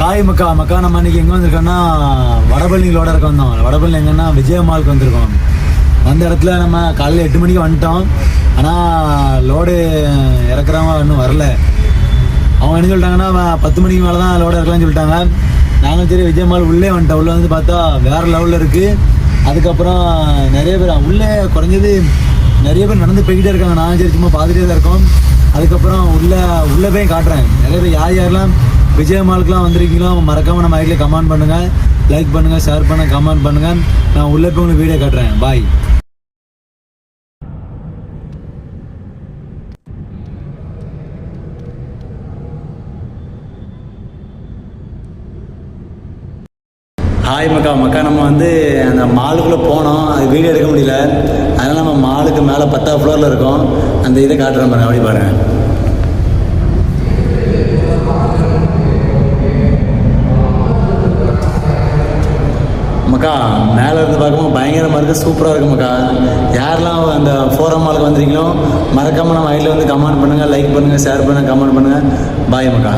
Hi மக்கா மக்கா நம்ம இன்னைக்கு எங்கே வந்திருக்கோம்னா வடபழனிகளோட இருக்க வந்தோம் வடபழனி எங்கன்னா விஜயமாலுக்கு வந்திருக்கோம். வந்த இடத்துல நம்ம காலையில் எட்டு மணிக்கு வந்துட்டோம். ஆனால் லோடு இறக்குறவங்க இன்னும் வரல. அவங்க என்ன சொல்லிட்டாங்கன்னா பத்து மணிக்கு மேலே தான் லோடு இறக்கலாம்னு சொல்லிட்டாங்க. நாங்களும் சரி விஜயமால் உள்ளே வந்துட்டோம். உள்ளே வந்து பார்த்தா வேறு லெவலில் இருக்குது அதுக்கப்புறம் நிறைய பேர் உள்ளே குறைஞ்சது நிறைய பேர் நடந்து போய்கிட்டே இருக்காங்க. நானும் சரி சும்மா பார்த்துட்டே தான் இருக்கோம். அதுக்கப்புறம் உள்ளே உள்ளே போய் காட்டுறேன். நிறைய பேர் யார் யாரெல்லாம் விஜயமாலுக்குலாம் வந்திருக்கீங்களோ? மறக்காமல் நம்ம ஐடியில் கமெண்ட் பண்ணுங்கள் லைக் பண்ணுங்கள் ஷேர் பண்ணுங்கள் கமெண்ட் பண்ணுங்கள் நான் உள்ளே போய் உங்களுக்கு வீடியோ காட்டுறேன். பாய் ஹாய் மக்கா. மக்கா நம்ம வந்து அந்த மாலுக்குள்ளே போனோம். அது வீடியோ எடுக்க முடியல. அதனால் நம்ம மாலுக்கு மேலே பத்தாவது ஃப்ளோரில் இருக்கோம். அந்த இதை காட்டுறேன் பாருங்கள் அப்படி பாருங்க. மக்கா மேலே இருந்து பார்க்கும்போது பயங்கரமாக இருக்குது சூப்பராக இருக்கு மக்கா. யாரெல்லாம் அந்த ஃபோரம் மாலுக்கு வந்துருக்கீங்களோ மறக்காமல் நம்ம ஐடியில் வந்து கமெண்ட் பண்ணுங்கள் லைக் பண்ணுங்கள் ஷேர் பண்ணுங்கள் கமெண்ட் பண்ணுங்கள் பாய் மக்கா.